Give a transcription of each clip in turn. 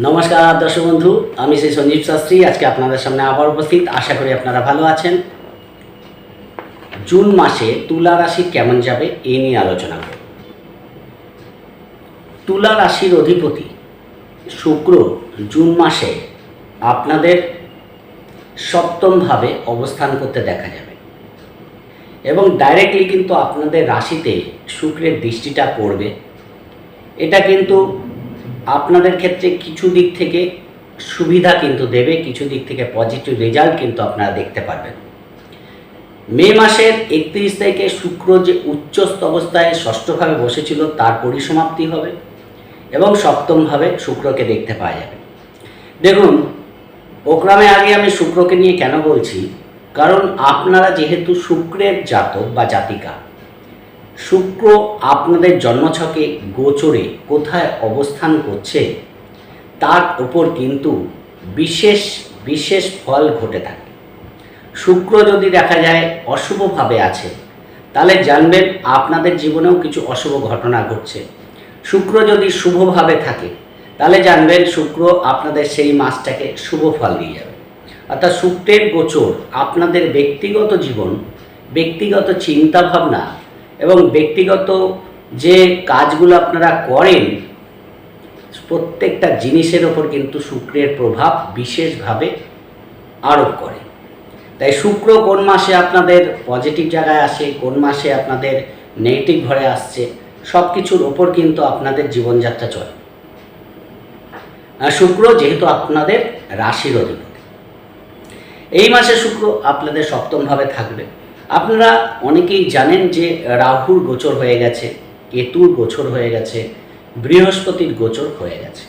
নমস্কার, দর্শক বন্ধু, আমি সেই সঞ্জীব শাস্ত্রী। আজকে আপনাদের সামনে আবার উপস্থিত। আশা করি আপনারা ভালো আছেন। জুন মাসে তুলা রাশি কেমন যাবে এই নিয়ে আলোচনা করব। তুলা রাশির অধিপতি শুক্র জুন মাসে আপনাদের সপ্তমভাবে অবস্থান করতে দেখা যাবে। এবং ডাইরেক্টলি কিন্তু আপনাদের রাশিতে শুক্রের দৃষ্টিটা পড়বে। এটা কিন্তু আপনাদের ক্ষেত্রে কিছু দিক থেকে সুবিধা কিন্তু দেবে, কিছু দিক থেকে পজিটিভ রেজাল্ট কিন্তু আপনারা দেখতে পারবেন। মে মাসের একত্রিশ তারিখে শুক্র যে উচ্চস্থ অবস্থায় ষষ্ঠভাবে বসেছিল, তার পরিসমাপ্তি হবে এবং সপ্তমভাবে শুক্রকে দেখতে পাওয়া যাবে। দেখুন, প্রোগ্রামে আগে আমি শুক্রকে নিয়ে কেন বলছি? কারণ আপনারা যেহেতু শুক্রের জাতক বা জাতিকা শুক্র আপনাদের জন্মছকে গোচরে কোথায় অবস্থান করছে, তার উপর কিন্তু বিশেষ বিশেষ ফল ঘটে থাকে। শুক্র যদি দেখা যায় অশুভভাবে আছে, তাহলে জানবেন আপনাদের জীবনেও কিছু অশুভ ঘটনা ঘটছে। শুক্র যদি শুভভাবে থাকে, তাহলে জানবেন শুক্র আপনাদের সেই মাসটাকে শুভ ফল দিয়ে যাবে। অর্থাৎ শুক্রের গোচর আপনাদের ব্যক্তিগত জীবন, ব্যক্তিগত চিন্তাভাবনা এবং ব্যক্তিগত যে কাজগুলো আপনারা করেন, প্রত্যেকটা জিনিসের ওপর কিন্তু শুক্রের প্রভাব বিশেষভাবে আরোপ করে। তাই শুক্র কোন মাসে আপনাদের পজিটিভ জায়গায় আসে, কোন মাসে আপনাদের নেগেটিভ ঘরে আসছে সব কিছুর ওপর কিন্তু আপনাদের জীবনযাত্রা চলে। শুক্র যেহেতু আপনাদের রাশির অধিপতি। এই মাসে শুক্র আপনাদের সপ্তমভাবে থাকবে। আপনারা অনেকেই জানেন যে রাহুর গোচর হয়ে গেছে, কেতুর গোচর হয়ে গেছে, বৃহস্পতির গোচর হয়ে গেছে।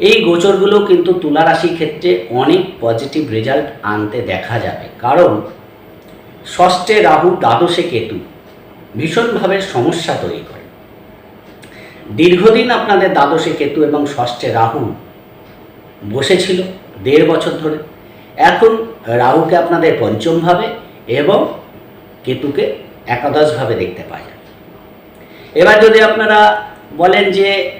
এই গোচরগুলো কিন্তু তুলা রাশির ক্ষেত্রে অনেক পজিটিভ রেজাল্ট আনতে দেখা যাবে। কারণ ষষ্ঠে রাহু দ্বাদশে কেতু ভীষণভাবে সমস্যা তৈরি করে। দীর্ঘদিন আপনাদের দ্বাদশে কেতু এবং ষষ্ঠে রাহু বসেছিল দেড় বছর ধরে। এখন রাহুকে আপনাদের পঞ্চমভাবে এবং কেতুকে একাদশভাবে দেখতে পাওয়া এবার যদি আপনারা বলেন যে,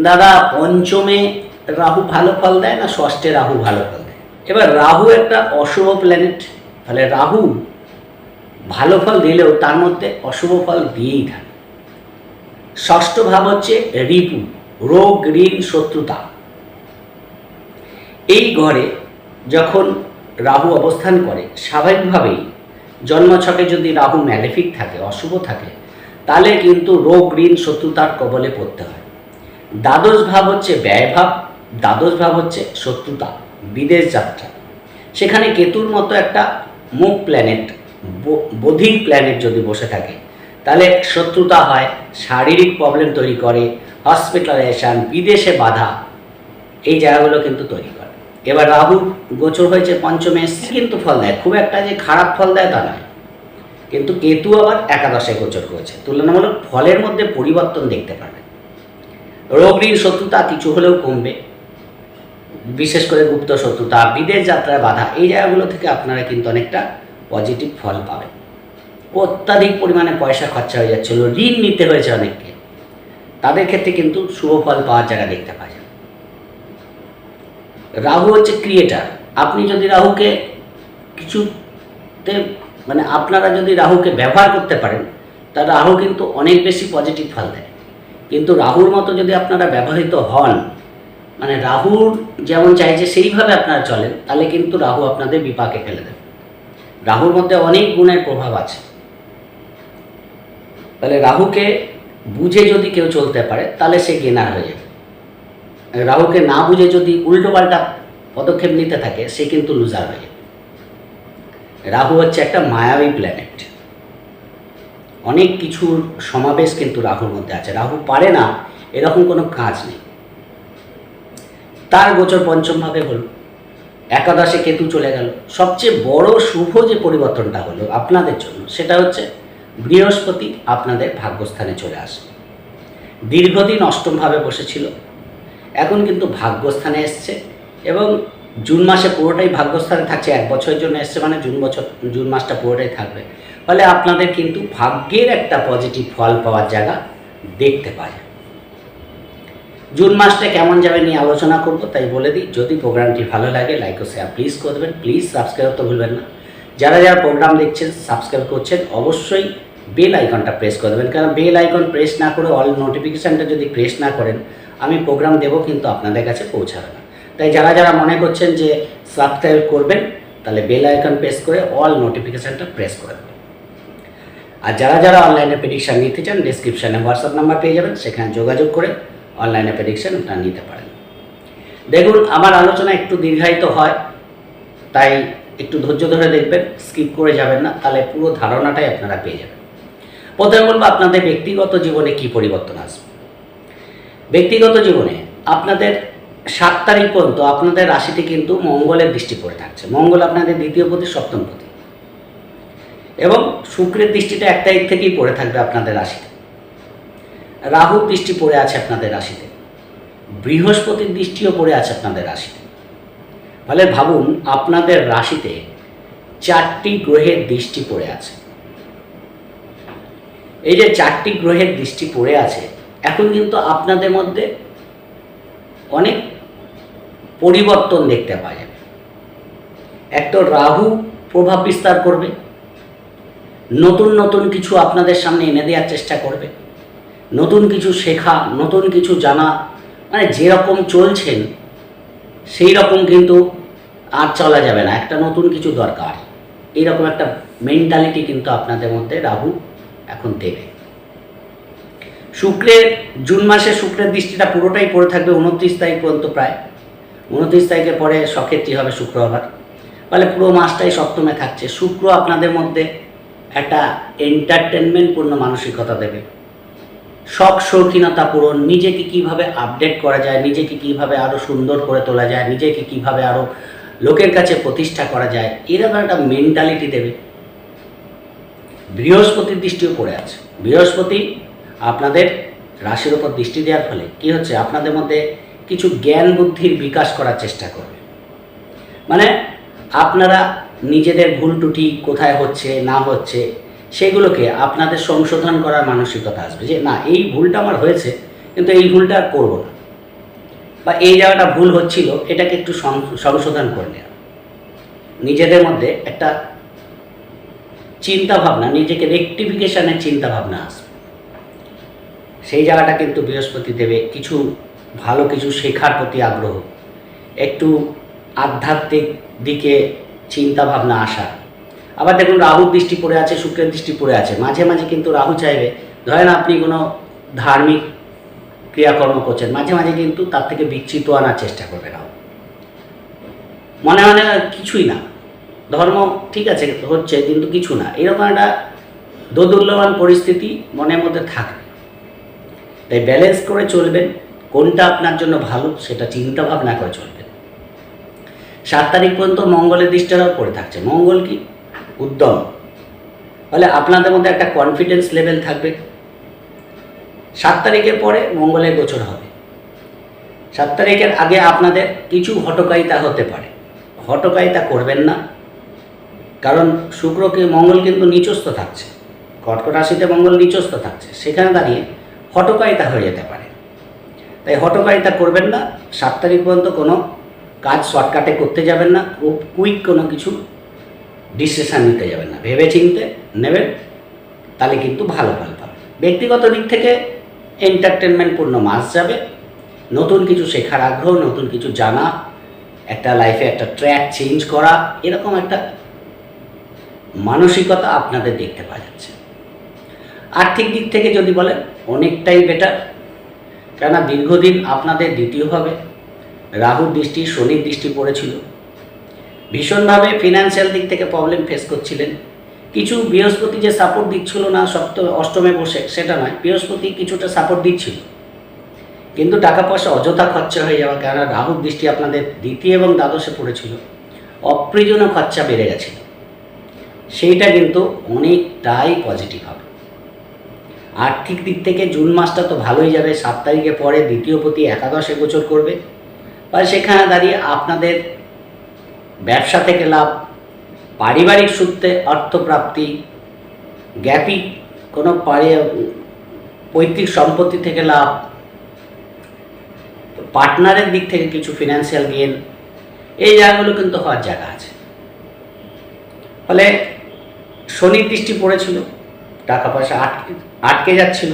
দাদা পঞ্চমে রাহু ভালো ফল দেয় না ষষ্ঠে রাহু ভালো ফল দেয়? এবার রাহু একটা অশুভ প্ল্যানেট তাহলে রাহু ভালো ফল দিলেও তার মধ্যে অশুভ ফল দিয়েই থাকে। ষষ্ঠ ভাব হচ্ছে রিপু, রোগ, ঋণ, শত্রুতা। এই ঘরে যখন রাহু অবস্থান করে, স্বাভাবিকভাবেই। জন্মছকে যদি রাহু ম্যালেফিক থাকে, অশুভ থাকে, তাহলে কিন্তু রোগ, ঋণ, শত্রুতার কবলে পড়তে হয়। দ্বাদশ ভাব হচ্ছে ব্যয়ভাব দ্বাদশ ভাব হচ্ছে শত্রুতা, বিদেশ যাত্রা। সেখানে কেতুর মতো একটা মুখ প্ল্যানেট বধিক প্ল্যানেট যদি বসে থাকে, তাহলে শত্রুতা হয়, শারীরিক প্রবলেম তৈরি করে হসপিটালাইজেশন বিদেশে বাধা, এই জায়গাগুলো কিন্তু তৈরি এবার রাহু গোচর হয়েছে পঞ্চমে এসছে, কিন্তু ফল দেয়। খুব একটা যে খারাপ ফল দেয় তা নয়। কিন্তু কেতু আবার একাদশে গোচর করেছে। তুলনামূলক ফলের মধ্যে পরিবর্তন দেখতে পাবেন রোগ ঋণ শত্রুতা কিছু হলেও কমবে। বিশেষ করে গুপ্ত শত্রুতা, বিদেশ যাত্রার বাধা, এই জায়গাগুলো থেকে আপনারা কিন্তু অনেকটা পজিটিভ ফল পাবেন। অত্যাধিক পরিমাণে পয়সা খরচা হয়ে যাচ্ছিল, ঋণ নিতে হয়েছে অনেককে। তাদের ক্ষেত্রে কিন্তু শুভ ফল পাওয়ার জায়গা দেখতে যায় রাহু হচ্ছে ক্রিয়েটার আপনি যদি রাহুকে কিছুতে মানে আপনারা যদি রাহুকে ব্যবহার করতে পারেন, তা রাহু কিন্তু অনেক বেশি পজিটিভ ফল দেয়। কিন্তু রাহুর মতো যদি আপনারা ব্যবহৃত হন মানে রাহুর যেমন চাইছে সেইভাবে আপনারা চলেন, তাহলে কিন্তু রাহু আপনাদের বিপাকে ফেলে দেবে। রাহুর মধ্যে অনেক গুণের প্রভাব আছে। তাহলে রাহুকে বুঝে যদি কেউ চলতে পারে, তাহলে সে গেনার হয়ে যাবে। রাহুকে না বুঝে যদি উল্টোপাল্টা পদক্ষেপ নিতে থাকে, সে কিন্তু লুজার হয়ে রাহু হচ্ছে একটা মায়াবী প্ল্যানেট অনেক কিছুর সমাবেশ কিন্তু রাহুর মধ্যে আছে। রাহু পারে না, এরকম কোনো কাজ নেই। তার গোচর পঞ্চমভাবে হলো, একাদশে কেতু চলে গেল। সবচেয়ে বড় শুভ যে পরিবর্তনটা হলো আপনাদের জন্য, সেটা হচ্ছে বৃহস্পতি আপনাদের ভাগ্যস্থানে চলে আসবে দীর্ঘদিন অষ্টমভাবে বসেছিল এখন কিন্তু ভাগ্যস্থানে এসছে এবং জুন মাসে পুরোটাই ভাগ্যস্থানে থাকছে, এক বছরের জন্য এসছে মানে জুন বছর, জুন মাসটা পুরোটাই থাকবে। ফলে আপনাদের কিন্তু ভাগ্যের একটা পজিটিভ ফল পাওয়ার জায়গা দেখতে পায় জুন মাসটা কেমন যাবে নিয়ে আলোচনা করব, তাই বলে দিই, যদি প্রোগ্রামটি ভালো লাগে লাইক ও শেয়ার প্লিজ করে দেবেন প্লিজ সাবস্ক্রাইব তো ভুলবেন না। যারা যারা প্রোগ্রাম দেখছেন সাবস্ক্রাইব করছেন, অবশ্যই বেল আইকনটা প্রেস করে দেবেন, কারণ বেল আইকন প্রেস না করে অল নোটিফিকেশানটা যদি প্রেস না করেন আমি প্রোগ্রাম দেবো কিন্তু আপনাদের কাছে পৌঁছাবে না। তাই যারা যারা মনে করছেন যে সাবস্ক্রাইব করবেন, তাহলে বেল আইকন প্রেস করে অল নোটিফিকেশানটা প্রেস করে দেবেন। আর যারা যারা অনলাইনে প্রেডিকশান নিতে চান ডিসক্রিপশানে হোয়াটসঅ্যাপ নাম্বার পেয়ে যাবেন, সেখানে যোগাযোগ করে অনলাইনে প্রেডিকশান ওটা নিতে পারেন। দেখুন, আমার আলোচনা একটু দীর্ঘায়িত হয়, তাই একটু ধৈর্য ধরে দেখবেন স্কিপ করে যাবেন না, তাহলে পুরো ধারণাটাই আপনারা পেয়ে যাবেন। প্রথমে বলব আপনাদের ব্যক্তিগত জীবনে কি পরিবর্তন আসবে? ব্যক্তিগত জীবনে আপনাদের সাত তারিখ পর্যন্ত আপনাদের রাশিতে কিন্তু মঙ্গলের দৃষ্টি পড়ে থাকছে। মঙ্গল আপনাদের দ্বিতীয় প্রতি সপ্তম প্রতি এবং শুক্রের দৃষ্টিটা এক তারিখ থেকেই পড়ে থাকবে আপনাদের রাশিতে। রাহুর দৃষ্টি পড়ে আছে আপনাদের রাশিতে। বৃহস্পতির দৃষ্টিও পড়ে আছে আপনাদের রাশিতে। ফলে ভাবুন, আপনাদের রাশিতে চারটি গ্রহের দৃষ্টি পড়ে আছে। এই যে চারটি গ্রহের দৃষ্টি পড়ে আছে এখন কিন্তু আপনাদের মধ্যে অনেক পরিবর্তন দেখতে পাওয়া যাবে। এক তো রাহু প্রভাব বিস্তার করবে, নতুন নতুন কিছু আপনাদের সামনে এনে দেওয়ার চেষ্টা করবে, নতুন কিছু শেখা, নতুন কিছু জানা মানে যেরকম চলছেন সেই রকম কিন্তু আর চলা যাবে না। একটা নতুন কিছু দরকার। এইরকম একটা মেন্টালিটি কিন্তু আপনাদের মধ্যে রাহু এখন দেবে। শুক্রের, জুন মাসে শুক্রের দৃষ্টিটা পুরোটাই পড়ে থাকবে উনত্রিশ তারিখ পর্যন্ত প্রায়। উনত্রিশ তারিখের পরে সক্ষেত্রী হবে শুক্র আবার। ফলে পুরো মাসটাই সপ্তমে থাকছে। শুক্র আপনাদের মধ্যে একটা এন্টারটেনমেন্টপূর্ণ মানসিকতা দেবে। শখ, শৌখিনতা পূরণ, নিজেকে কীভাবে আপডেট করা যায়, নিজেকে কীভাবে আরও সুন্দর করে তোলা যায়, নিজেকে কীভাবে আরও লোকের কাছে প্রতিষ্ঠা করা যায়, এরকম একটা মেন্টালিটি দেবে। বৃহস্পতির দৃষ্টিও পড়ে আছে। বৃহস্পতি আপনাদের রাশির উপর দৃষ্টি দেওয়ার ফলে কি হচ্ছে? আপনাদের মধ্যে কিছু জ্ঞান বুদ্ধির বিকাশ করার চেষ্টা করবে। মানে আপনারা নিজেদের ভুল টুটি কোথায় হচ্ছে, না হচ্ছে, সেগুলোকে আপনাদের সংশোধন করার মানসিকতা আসবে যে, না, এই ভুলটা আমার হয়েছে, কিন্তু এই ভুলটা আর করব না। বা এই জায়গাটা ভুল হচ্ছিল, এটাকে একটু সংশোধন করে নেওয়া। নিজেদের মধ্যে একটা চিন্তা ভাবনা নিজেকে রেকটিফিকেশনের চিন্তা ভাবনা আসবে। সেই জায়গাটা কিন্তু বৃহস্পতি দেবে। কিছু ভালো কিছু শেখার প্রতি আগ্রহ। একটু আধ্যাত্মিক দিকে চিন্তা ভাবনা আসা। আবার দেখুন রাহুর দৃষ্টি পড়ে আছে, শুক্রের দৃষ্টি পড়ে আছে। মাঝে মাঝে কিন্তু রাহু চাইবে। ধরেন আপনি কোনো ধার্মিক ক্রিয়াকর্ম করছেন, মাঝে মাঝে কিন্তু তার থেকে বিচ্ছিত আনার চেষ্টা করবে রাহু। মনে মনে কিছুই না। ধর্ম ঠিক আছে, হচ্ছে, কিন্তু কিছু না। এরকম একটা দোদুল্যমান পরিস্থিতি মনের মধ্যে থাকবে। তাই ব্যালেন্স করে চলবেন, কোনটা আপনার জন্য ভালো সেটা চিন্তা ভাবনা করে চলবেন। সাত তারিখ পর্যন্ত মঙ্গলের দৃষ্টিটাও পড়ে থাকছে। মঙ্গল কি? উদ্যম। ফলে আপনাদের মধ্যে একটা কনফিডেন্স লেভেল থাকবে। সাত তারিখের পরে মঙ্গলের গোচর হবে। সাত তারিখের আগে আপনাদের কিছু হটকারিতা হতে পারে। হটকারিতা করবেন না। কারণ শুক্রকে মঙ্গল কিন্তু নিচস্থ থাকছে। কর্কট রাশিতে মঙ্গল নিচস্থ থাকছে। সেখানে দাঁড়িয়ে হটকারিতা হয়ে যেতে পারে। তাই হটকারিতা করবেন না, সাত তারিখ পর্যন্ত কোনো কাজ শর্টকাটে করতে যাবেন না, খুব কুইক কোনো কিছু ডিসিশান নিতে যাবেন না। ভেবে চিনতে নেবেন, তাহলে কিন্তু ভালো ফল পাবেন। ব্যক্তিগত দিক থেকে এন্টারটেনমেন্টপূর্ণ মাস যাবে। নতুন কিছু শেখার আগ্রহ, নতুন কিছু জানা, একটা লাইফে একটা ট্র্যাক চেঞ্জ করা, এরকম একটা মানসিকতা আপনাদের দেখতে পাওয়া যাচ্ছে। আর্থিক দিক থেকে যদি বলেন অনেকটাই বেটার কেননা দীর্ঘদিন আপনাদের দ্বিতীয়ভাবে রাহুর দৃষ্টি, শনির দৃষ্টি পড়েছিল। ভীষণভাবে ফিনান্সিয়াল দিক থেকে প্রবলেম ফেস করছিলেন। কিছু বৃহস্পতি যে সাপোর্ট দিচ্ছিল না সপ্তমে অষ্টমে বসে, সেটা নয়, বৃহস্পতি কিছুটা সাপোর্ট দিচ্ছিল। কিন্তু টাকা পয়সা অযথা খরচা হয়ে যাওয়া কেননা রাহুর দৃষ্টি আপনাদের দ্বিতীয় এবং দ্বাদশে পড়েছিল। অপ্রয়োজনীয় খরচা বেড়ে গেছিল। সেইটা কিন্তু অনেকটাই পজিটিভ হবে। আর্থিক দিক থেকে জুন মাসটা তো ভালোই যাবে, সাত তারিখে পরে দ্বিতীয় প্রতি একাদশে গোচর করবে। বা সেখানে দাঁড়িয়ে আপনাদের ব্যবসা থেকে লাভ, পারিবারিক সূত্রে অর্থপ্রাপ্তি জ্ঞাপী কোনো পারি পৈতৃক সম্পত্তি থেকে লাভ পার্টনারের দিক থেকে কিছু ফিনান্সিয়াল গেন এই জায়গাগুলো কিন্তু হওয়ার জায়গা আছে। ফলে শনির দৃষ্টি পড়েছিল। টাকা পয়সা আটকে আটকে যাচ্ছিল।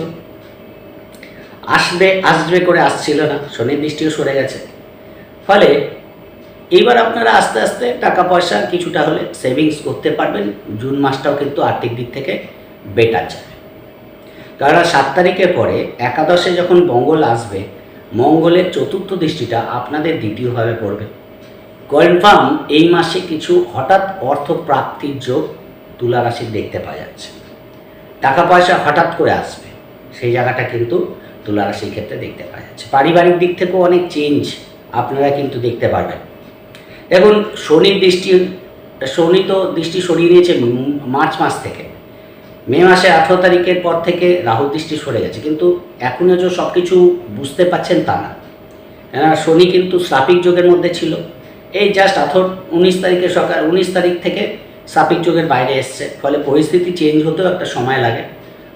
আসবে আসবে করে আসছিল না। শনির দৃষ্টিও সরে গেছে। ফলে এইবার আপনারা আস্তে আস্তে টাকা পয়সা কিছুটা হলে সেভিংস করতে পারবেন। জুন মাসটাও কিন্তু আর্থিক দিক থেকে বেটার যাবে কারণ সাত তারিখের পরে একাদশে যখন মঙ্গল আসবে, মঙ্গলের চতুর্থ দৃষ্টিটা আপনাদের দ্বিতীয়ভাবে পড়বে। কনফার্ম এই মাসে কিছু হঠাৎ অর্থ প্রাপ্তির যোগ তুলা রাশির দেখতে পাওয়া যাচ্ছে। টাকা পয়সা হঠাৎ করে আসবে। সেই জায়গাটা কিন্তু তুলা রাশির ক্ষেত্রে দেখতে পাওয়া যাচ্ছে। পারিবারিক দিক থেকেও অনেক চেঞ্জ আপনারা কিন্তু দেখতে পারবেন। দেখুন, শনির দৃষ্টি, শনি তো দৃষ্টি সরিয়ে নিয়েছে মার্চ মাস থেকে। মে মাসে আঠেরো তারিখের পর থেকে রাহু দৃষ্টি সরে গেছে। কিন্তু এখনও যে সব কিছু বুঝতে পাচ্ছেন তা না। কেননা শনি কিন্তু সাপিক যুগের মধ্যে ছিল। এই জাস্ট আঠেরো, উনিশ তারিখে সকাল, উনিশ তারিখ থেকে সাপিক যুগের বাইরে এসছে। ফলে পরিস্থিতি চেঞ্জ হতেও একটা সময় লাগে।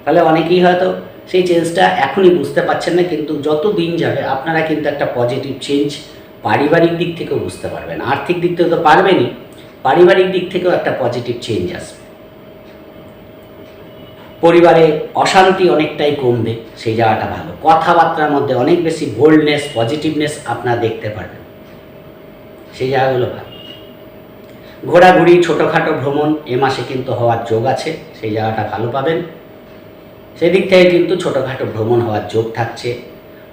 ফলে অনেকেই হয়তো সেই চেঞ্জটা এখনই বুঝতে পারছেন না, কিন্তু যত দিন যাবে আপনারা কিন্তু একটা পজিটিভ চেঞ্জ পারিবারিক দিক থেকেও বুঝতে পারবেন। আর্থিক দিক থেকে তো পারবেনই, পারিবারিক দিক থেকেও একটা পজিটিভ চেঞ্জ আসবে। পরিবারে অশান্তি অনেকটাই কমবে, সেই জায়গাটা ভালো। কথাবার্তার মধ্যে অনেক বেশি বোল্ডনেস পজিটিভনেস আপনারা দেখতে পারবেন। সেই জায়গাগুলো ভালো। ঘোরাঘুরি, ছোটোখাটো ভ্রমণ, এ মাসে কিন্তু হওয়ার যোগ আছে, সেই জায়গাটা ভালো পাবেন। সেদিক থেকে কিন্তু ছোটোখাটো ভ্রমণ হওয়ার যোগ থাকছে।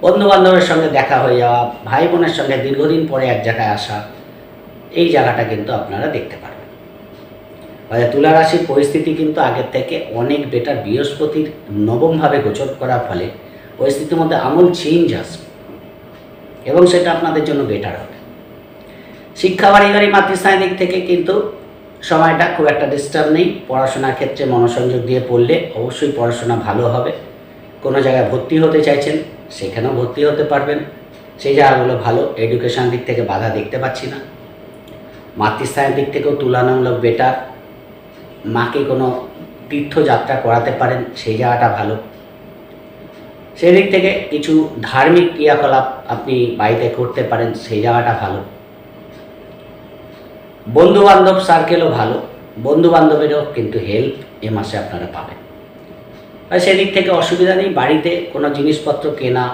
বন্ধু বান্ধবের সঙ্গে দেখা হয়ে যাওয়া ভাই বোনের সঙ্গে দীর্ঘদিন পরে এক জায়গায় আসা, এই জায়গাটা কিন্তু আপনারা দেখতে পারবেন। ফলে তুলা রাশির পরিস্থিতি কিন্তু আগের থেকে অনেক বেটার বৃহস্পতির নবমভাবে গোচর করার ফলে পরিস্থিতির মধ্যে আমূল চেঞ্জ আসবে এবং সেটা আপনাদের জন্য বেটার হবে। শিক্ষা বাড়িগাড়ি মাতৃস্থানের দিক থেকে কিন্তু সময়টা খুব একটা ডিস্টার্ব নেই। পড়াশোনার ক্ষেত্রে মনোসংযোগ দিয়ে পড়লে অবশ্যই পড়াশোনা ভালো হবে। কোনো জায়গায় ভর্তি হতে চাইছেন, সেখানেও ভর্তি হতে পারবেন। সেই জায়গাগুলো ভালো এডুকেশন দিক থেকে বাধা দেখতে পাচ্ছি না। মাতৃস্থানের দিক থেকেও তুলনামূলক বেটার মাকে কোনো তীর্থযাত্রা করাতে পারেন, সেই জায়গাটা ভালো। সেই দিক থেকে কিছু ধার্মিক ক্রিয়াকলাপ আপনি বাড়িতে করতে পারেন, সেই জায়গাটা ভালো। বন্ধু বান্ধব সার্কেলও ভালো। বন্ধু বান্ধবেরও কিন্তু হেল্প এ মাসে আপনারা পাবেন। আর সেদিক থেকে অসুবিধা নেই বাড়িতে কোনো জিনিসপত্র কেনা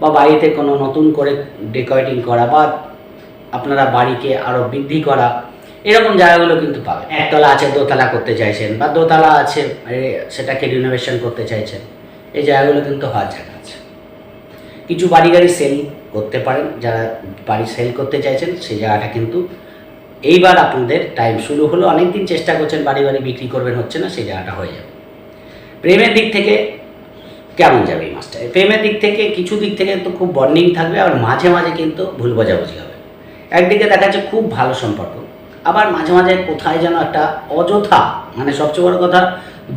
বা বাড়িতে কোনো নতুন করে ডেকোরেটিং করা বা আপনারা বাড়িকে আরও বৃদ্ধি করা এরকম জায়গাগুলো কিন্তু পাবেন। একতলা আছে দোতলা করতে চাইছেন বা দোতলা আছে সেটাকে রিনোভেশন করতে চাইছেন এই জায়গাগুলো কিন্তু হওয়ার জায়গা আছে। কিছু বাড়ি গাড়ি সেল করতে পারেন যারা বাড়ি সেল করতে চাইছেন সেই জায়গাটা কিন্তু এইবার আপনাদের টাইম শুরু হলো অনেক দিন চেষ্টা করছেন, বাড়ি বাড়ি বিক্রি করবেন, হচ্ছে না, সেই জায়গাটা হয়ে যাবে। প্রেমের দিক থেকে কেমন যাবে এই মাসটা? প্রেমের দিক থেকে, কিছু দিক থেকে তো খুব বর্নিং থাকবে আর মাঝে মাঝে কিন্তু ভুল বোঝাবুঝি হবে। একদিকে দেখা যাচ্ছে খুব ভালো সম্পর্ক, আবার মাঝে মাঝে কোথায় যেন একটা অযথা মানে সবচেয়ে বড় কথা,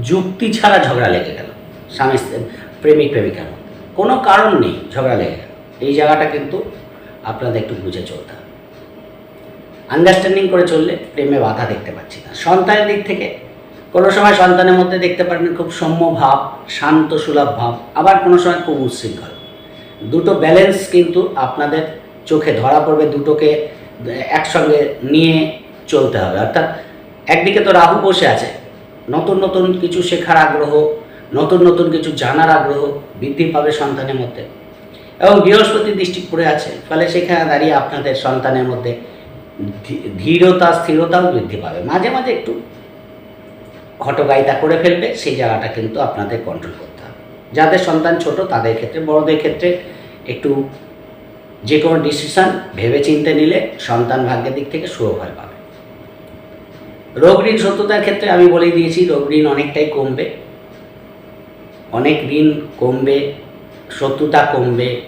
যুক্তি ছাড়া ঝগড়া লেগে গেল। স্বামী প্রেমিক প্রেমিকার কোনো কারণ নেই, ঝগড়া লেগে গেল। এই জায়গাটা কিন্তু আপনাদের একটু বুঝে চলতে আন্ডারস্ট্যান্ডিং করে চললে প্রেমে বাধা দেখতে পাচ্ছি না। সন্তানের দিক থেকে, কোনো সময় সন্তানের মধ্যে দেখতে পারবেন খুব সৌম্য ভাব, শান্ত সুলভ ভাব, আবার কোনো সময় খুব উচ্ছৃঙ্খল। দুটো ব্যালেন্স কিন্তু আপনাদের চোখে ধরা পড়বে, দুটোকে একসঙ্গে নিয়ে চলতে হবে। অর্থাৎ একদিকে তো রাহু বসে আছে, নতুন নতুন কিছু শেখার আগ্রহ, নতুন নতুন কিছু জানার আগ্রহ বৃদ্ধি পাবে সন্তানের মধ্যে। এবং বৃহস্পতি দৃষ্টি পড়ে আছে, ফলে সেখানে দাঁড়িয়ে আপনাদের সন্তানের মধ্যে ধীরতা, স্থিরতাও বৃদ্ধি পাবে। মাঝে মাঝে একটু হটগাইতা করে ফেলবে, সেই জায়গাটা কিন্তু আপনাদের কন্ট্রোল করতে হবে। যাদের সন্তান ছোট, তাদের ক্ষেত্রে, বড়দের ক্ষেত্রে একটু যে কোনো ডিসিশন ভেবে চিনতে নিলে সন্তান ভাগ্যের দিক থেকে সুফল পাবে। রোগ ঋণ সত্যতার ক্ষেত্রে আমি বলেই দিয়েছি, রোগ ঋণ অনেকটাই কমবে। অনেক ঋণ কমবে, শত্রুতা কমবে।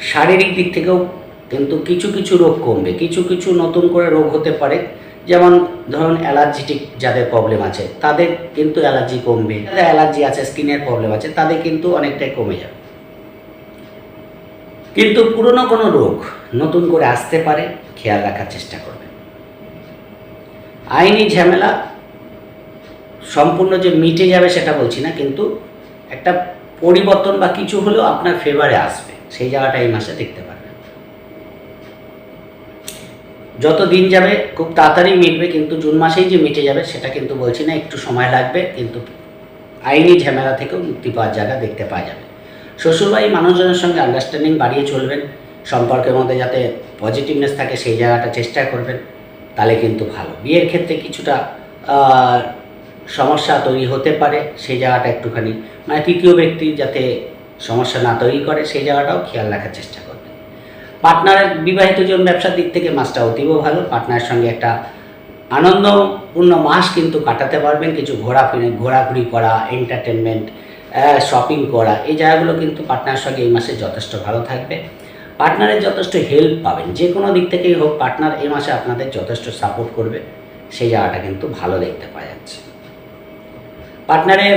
শারীরিক দিক থেকেও কিন্তু কিছু কিছু রোগ কমবে, কিছু কিছু নতুন করে রোগ হতে পারে। যেমন ধরুন অ্যালার্জিটিক যাদের প্রবলেম আছে, তাদের কিন্তু অ্যালার্জি কমবে। যাদের অ্যালার্জি আছে স্কিনের প্রবলেম আছে, তাদের কিন্তু অনেকটাই কমে যাবে। কিন্তু পুরনো কোনো রোগ নতুন করে আসতে পারে, খেয়াল রাখার চেষ্টা করবে। আইনি ঝামেলা সম্পূর্ণ যে মিটে যাবে সেটা বলছি না, কিন্তু একটা পরিবর্তন বা কিছু হলেও আপনার ফেভারে আসবে। সেই জায়গাটা এই মাসে দেখতে পারবেন যত দিন যাবে, খুব তাড়াতাড়ি মিটবে, কিন্তু জুন মাসেই যে মিটে যাবে, সেটা কিন্তু বলছি না, একটু সময় লাগবে, কিন্তু আইনি ঝামেলা থেকেও মুক্তি পাওয়ার জায়গা দেখতে পাওয়া যাবে। শ্বশুরবাড়ি মানুষজনের সঙ্গে আন্ডারস্ট্যান্ডিং বাড়িয়ে চলবেন, সম্পর্কের মধ্যে যাতে পজিটিভনেস থাকে, সেই জায়গাটা চেষ্টা করবেন, তাহলে কিন্তু ভালো। বিয়ের ক্ষেত্রে কিছুটা সমস্যা তৈরি হতে পারে, সেই জায়গাটা একটুখানি মানে তৃতীয় ব্যক্তি যাতে সমস্যা না তৈরি করে, সেই জায়গাটাও খেয়াল রাখার চেষ্টা পার্টনারের বিবাহিত জীবন ব্যবসার দিক থেকে মাসটা অতীব ভালো। পার্টনারের সঙ্গে একটা আনন্দপূর্ণ মাস কিন্তু কাটাতে পারবেন। কিছু ঘোরাফিরে, ঘোরাঘুরি করা এন্টারটেনমেন্ট শপিং করা, এই জায়গাগুলো কিন্তু পার্টনারের সঙ্গে এই মাসে যথেষ্ট ভালো থাকবে। পার্টনারের যথেষ্ট হেল্প পাবেন। যে কোনো দিক থেকেই হোক, পার্টনার এই মাসে আপনাদের যথেষ্ট সাপোর্ট করবে। সেই জায়গাটা কিন্তু ভালো দেখতে পাওয়া যাচ্ছে। পার্টনারের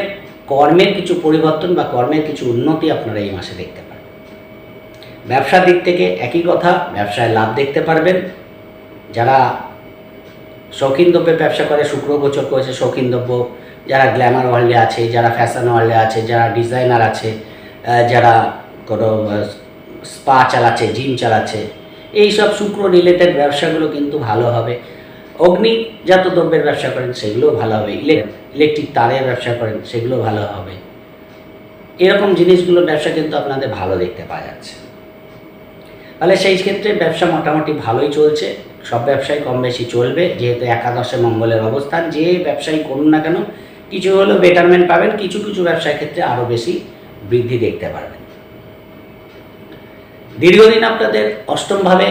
কর্মের কিছু পরিবর্তন বা কর্মের কিছু উন্নতি আপনারা এই মাসে দেখতে পারবেন ব্যবসার দিক থেকে একই কথা, ব্যবসায় লাভ দেখতে পারবেন। যারা শৌখিন দ্রব্যের ব্যবসা করে, শুক্র গোচর করেছে শৌখিন দ্রব্য, যারা গ্ল্যামার ওয়ার্ল্ডে আছে, যারা ফ্যাশন ওয়ার্ল্ডে আছে, যারা ডিজাইনার আছে যারা কোনো স্পা চালাচ্ছে, জিম চালাচ্ছে এই সব শুক্র রিলেটেড ব্যবসাগুলো কিন্তু ভালো হবে। অগ্নিজাত দ্রব্যের ব্যবসা করেন, সেগুলোও ভালো হবে। ইলেকট্রিক তারের ব্যবসা করেন, সেগুলো ভালো হবে। এরকম জিনিসগুলোর ব্যবসা কিন্তু আপনাদের ভালো দেখতে পাওয়া যাচ্ছে। তাহলে সেই ক্ষেত্রে ব্যবসা মোটামুটি ভালোই চলছে। সব ব্যবসায় কম বেশি চলবে, যেহেতু একাদশে মঙ্গলের অবস্থান। যে ব্যবসায়ী করুন না কেন, কিছু হলেও বেটারমেন্ট পাবেন, কিছু কিছু ব্যবসার ক্ষেত্রে আরও বেশি বৃদ্ধি দেখতে পারবেন। দীর্ঘদিন আপনাদের অষ্টমভাবে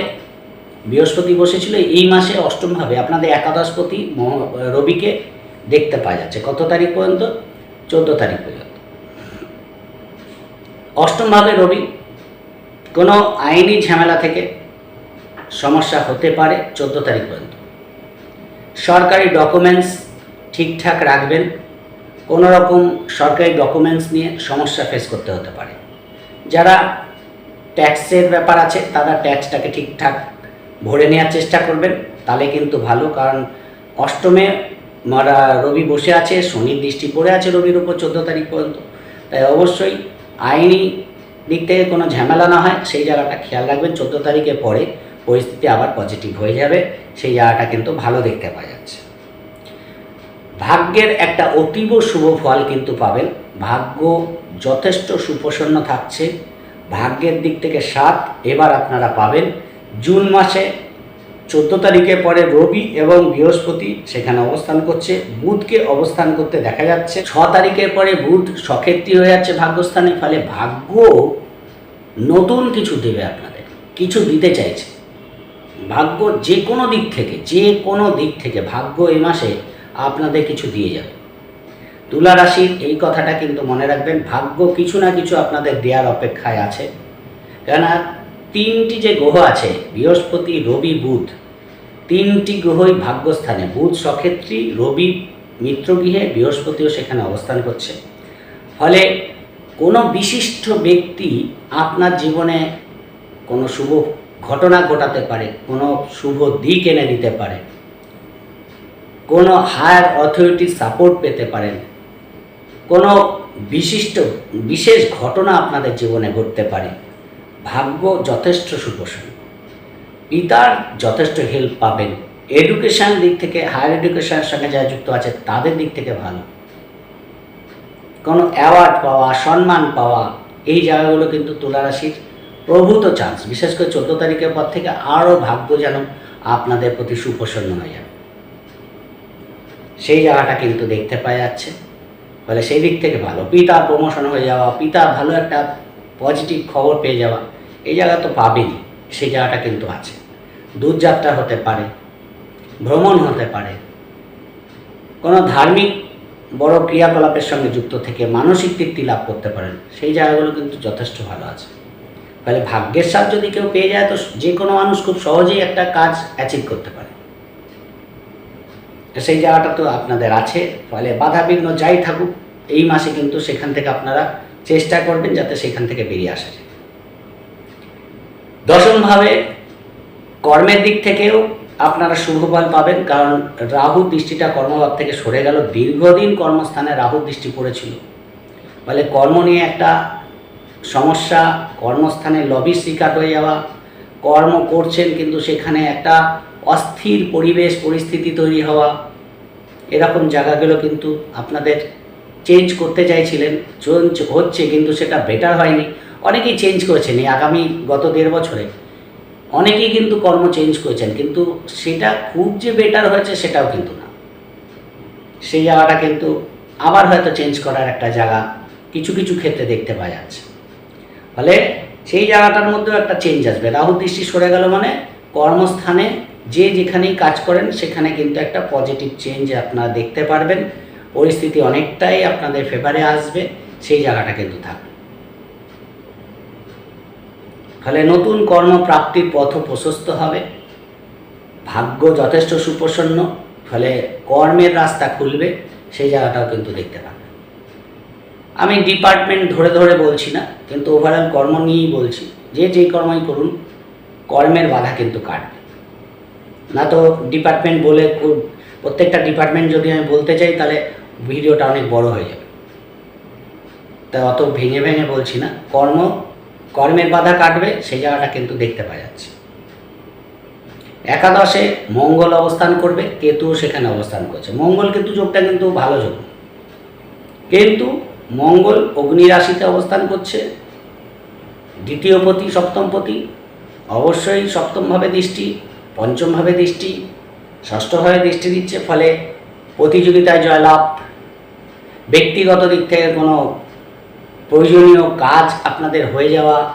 বৃহস্পতি বসেছিল, এই মাসে অষ্টমভাবে আপনাদের একাদশপতি রবিকে দেখতে পাওয়া যাচ্ছে। কত তারিখ পর্যন্ত? চোদ্দ তারিখ পর্যন্ত। অষ্টমভাবে রবি কোনো আইনি ঝামেলা থেকে সমস্যা হতে পারে চোদ্দ তারিখ পর্যন্ত। সরকারি ডকুমেন্টস ঠিকঠাক রাখবেন, কোনো রকম সরকারি ডকুমেন্টস নিয়ে সমস্যা ফেস করতে হতে পারে। যারা ট্যাক্সের ব্যাপার আছে, তারা ট্যাক্সটাকে ঠিকঠাক ভরে নেওয়ার চেষ্টা করবেন, তাহলে কিন্তু ভালো। কারণ অষ্টমে মারা রবি বসে আছে, শনির দৃষ্টি পড়ে আছে রবির উপর চোদ্দ তারিখ পর্যন্ত। তাই অবশ্যই আইনি দিক থেকে কোনো ঝামেলা না হয়, সেই জায়গাটা খেয়াল রাখবেন। চোদ্দ তারিখের পরে পরিস্থিতি আবার পজিটিভ হয়ে যাবে, সেই জায়গাটা কিন্তু ভালো দেখতে পাওয়া যাচ্ছে। ভাগ্যের একটা অতীব শুভ ফল কিন্তু পাবেন। ভাগ্য যথেষ্ট সুপ্রসন্ন থাকছে। ভাগ্যের দিক থেকে সাত, এবার আপনারা পাবেন জুন মাসে চোদ্দ তারিখের পরে রবি এবং বৃহস্পতি সেখানে অবস্থান করছে। বুধকে অবস্থান করতে দেখা যাচ্ছে। ছ তারিখের পরে বুধ সক্ষেত্রী হয়ে যাচ্ছে ভাগ্যস্থানে, ফলে ভাগ্য নতুন কিছু দেবে আপনাদের, কিছু দিতে চাইছে। ভাগ্য যে কোনো দিক থেকে, যে কোনো দিক থেকে ভাগ্য এই মাসে আপনাদের কিছু দিয়ে যাবে। তুলা রাশির এই কথাটা কিন্তু মনে রাখবেন, ভাগ্য কিছু না কিছু আপনাদের দেওয়ার অপেক্ষায় আছে। কেননা তিনটি যে গ্রহ আছে, বৃহস্পতি, রবি, বুধ, তিনটি গ্রহই ভাগ্যস্থানে। বুধ সক্ষেত্রী, রবি মিত্রগৃহে, বৃহস্পতিও সেখানে অবস্থান করছে। ফলে কোনো বিশিষ্ট ব্যক্তি আপনার জীবনে কোনো শুভ ঘটনা ঘটাতে পারে, কোনো শুভ দিক এনে দিতে পারে, কোনো হায়ার অথরিটির সাপোর্ট পেতে পারেন, কোনো বিশিষ্ট, বিশেষ ঘটনা আপনাদের জীবনে ঘটতে পারে। ভাগ্য যথেষ্ট সুপোষণ পিতার যথেষ্ট হেল্প পাবেন। এডুকেশন দিক থেকে হায়ার এডুকেশনের সঙ্গে যারা যুক্ত আছে, তাদের দিক থেকে ভালো। কোনো অ্যাওয়ার্ড পাওয়া, সম্মান পাওয়া, এই জায়গাগুলো কিন্তু তুলা রাশির প্রভূত চান্স বিশেষ করে চোদ্দ তারিখের পর থেকে আরও ভাগ্য যেন আপনাদের প্রতি সুপ্রসন্ন হয়ে যাবে। সেই জায়গাটা কিন্তু দেখতে পাওয়া যাচ্ছে। ফলে সেই দিক থেকে ভালো। পিতা প্রমোশন হয়ে যাওয়া, পিতা ভালো একটা পজিটিভ খবর পেয়ে যাওয়া, এই জায়গা তো পাবেনই, সেই জায়গাটা কিন্তু আছে। দূরযাত্রা হতে পারে, ভ্রমণ হতে পারে। কোনো ধার্মিক বড় ক্রিয়াকলাপের সঙ্গে যুক্ত থেকে মানসিক তৃপ্তি লাভ করতে পারেন, সেই জায়গাগুলো কিন্তু যথেষ্ট ভালো আছে। ফলে ভাগ্যের সাথ যদি কেউ পেয়ে যায়, তো যে কোনো মানুষ খুব সহজেই একটা কাজ অ্যাচিভ করতে পারে। সেই জায়গাটা তো আপনাদের আছে, ফলে বাধা বিঘ্ন যাই থাকুক, এই মাসে কিন্তু সেখান থেকে আপনারা চেষ্টা করবেন যাতে সেখান থেকে বেরিয়ে আসা যায়। দশমভাবে কর্মের দিক থেকেও আপনারা শুভ ফল পাবেন, কারণ রাহু দৃষ্টিটা কর্মভাব থেকে সরে গেল। দীর্ঘদিন কর্মস্থানে রাহু দৃষ্টি পড়েছিল। ফলে কর্ম নিয়ে একটা সমস্যা, কর্মস্থানে লবি শিকার হয়ে যাওয়া, কর্ম করছেন কিন্তু সেখানে একটা অস্থির পরিবেশ, পরিস্থিতি তৈরি হওয়া, এরকম জায়গাগুলো কিন্তু আপনাদের চেঞ্জ করতে চাইছিলেন চেঞ্জ হচ্ছে কিন্তু সেটা বেটার হয়নি। অনেকেই চেঞ্জ করেছেন এই আগামী গত দেড় বছরে। অনেকেই কিন্তু কর্ম চেঞ্জ করেছেন, কিন্তু সেটা খুব যে বেটার হয়েছে সেটাও কিন্তু না। সেই জায়গাটা কিন্তু আবার হয়তো চেঞ্জ করার একটা জায়গা কিছু কিছু ক্ষেত্রে দেখতে পাওয়া যাচ্ছে। ফলে সেই জায়গাটার মধ্যেও একটা চেঞ্জ আসবে। রাহু দৃষ্টি সরে গেল মানে কর্মস্থানে যে যেখানেই কাজ করেন, সেখানে কিন্তু একটা পজিটিভ চেঞ্জ আপনারা দেখতে পারবেন। পরিস্থিতি অনেকটাই আপনাদের ফেভারে আসবে, সেই জায়গাটা কিন্তু থাকবে। ফলে নতুন কর্মপ্রাপ্তির পথ প্রশস্ত হবে, ভাগ্য যথেষ্ট সুপ্রসন্ন, ফলে কর্মের রাস্তা খুলবে, সেই জায়গাটাও কিন্তু দেখতে পাবেন আমি ডিপার্টমেন্ট ধরে ধরে বলছি না, কিন্তু ওভারঅল কর্ম নিয়েই বলছি, যে যেই কর্মই করুন, কর্মের বাধা কিন্তু কাটবে। না তো ডিপার্টমেন্ট বলে প্রত্যেকটা ডিপার্টমেন্ট যদি আমি বলতে চাই, তাহলে ভিডিওটা অনেক বড় হয়ে যাবে। তা অত ভেঙে ভেঙে বলছি না। কর্ম, কর্মের বাধা কাটবে, সেই জায়গাটা কিন্তু দেখতে পাওয়া যাচ্ছে। একাদশে মঙ্গল অবস্থান করবে কেতুও সেখানে অবস্থান করছে। মঙ্গল কেতু যোগটা কিন্তু ভালো যোগ। কিন্তু মঙ্গল অগ্নি রাশিতে অবস্থান করছে। দ্বিতীয় পতি, সপ্তম পতি, অবশ্যই সপ্তমভাবে দৃষ্টি, পঞ্চমভাবে দৃষ্টি, ষষ্ঠভাবে দৃষ্টি দিচ্ছে, ফলে প্রতিযোগিতায় জয়লাভ। ব্যক্তিগত দিক থেকে কোনো প্রয়োজনীয় কাজ আপনাদের হয়ে যাওয়া,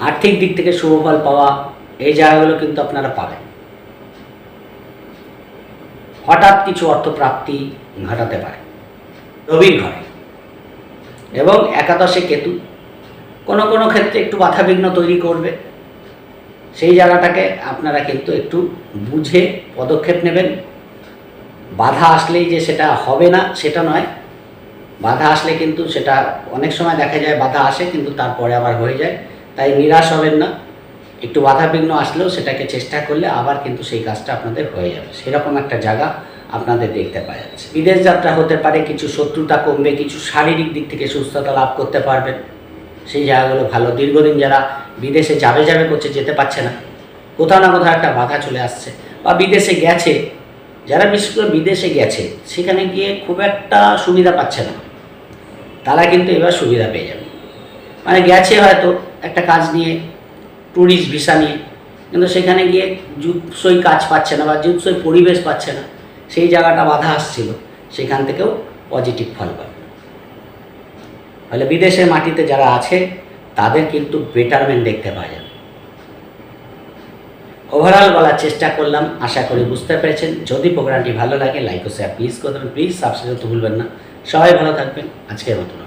আর্থিক দিক থেকে শুভফল পাওয়া, এই জায়গাগুলো কিন্তু আপনারা পাবেন। হঠাৎ কিছু অর্থপ্রাপ্তি ঘটাতে পারে রবির ঘরে। এবং একাদশে কেতু কোনো কোনো ক্ষেত্রে একটু বাধাবিঘ্ন তৈরি করবে। সেই জায়গাটাকে আপনারা কিন্তু একটু বুঝে পদক্ষেপ নেবেন। বাধা আসলেই যে সেটা হবে না, সেটা নয়। বাধা আসলে কিন্তু সেটা অনেক সময় দেখা যায় বাধা আসে, কিন্তু তারপরে আবার হয়ে যায়। তাই নিরাশ হবেন না। একটু বাধাবিঘ্ন আসলেও সেটাকে চেষ্টা করলে আবার কিন্তু সেই কাজটা আপনাদের হয়ে যাবে। সেরকম একটা জায়গা আপনাদের দেখতে পাওয়া যাচ্ছে। বিদেশ যাত্রা হতে পারে, কিছু শত্রুতা কমবে, কিছু শারীরিক দিক থেকে সুস্থতা লাভ করতে পারবেন। সেই জায়গাগুলো ভালো। দীর্ঘদিন যারা বিদেশে যাবে যাবে করছে, যেতে পারছে না। কোথাও না কোথাও একটা বাধা চলে আসছে। বা বিদেশে গেছে যারা বিশেষ করে বিদেশে গেছে, সেখানে গিয়ে খুব একটা সুবিধা পাচ্ছে না। তারা কিন্তু এবার সুবিধা পেয়ে যাবে। মানে গেছে হয়তো একটা কাজ নিয়ে ট্যুরিস্ট ভিসা নিয়ে, কিন্তু সেখানে গিয়ে জুৎসই কাজ পাচ্ছে না বা জুৎসই পরিবেশ পাচ্ছে না, সেই জায়গাটা বাধা আসছিল, সেখান থেকেও পজিটিভ ফল পাবে। ফলে বিদেশের মাটিতে যারা আছে, তাদের কিন্তু বেটারমেন্ট দেখতে পাওয়া যাবে। ওভারঅল বলার চেষ্টা করলাম, আশা করি বুঝতে পেরেছেন। যদি প্রোগ্রামটি ভালো লাগে লাইক ও শেয়ার প্লিজ করবেন প্লিজ সাবস্ক্রাইব করতে ভুলবেন না। সবাই ভালো থাকবেন। আজকের মতন।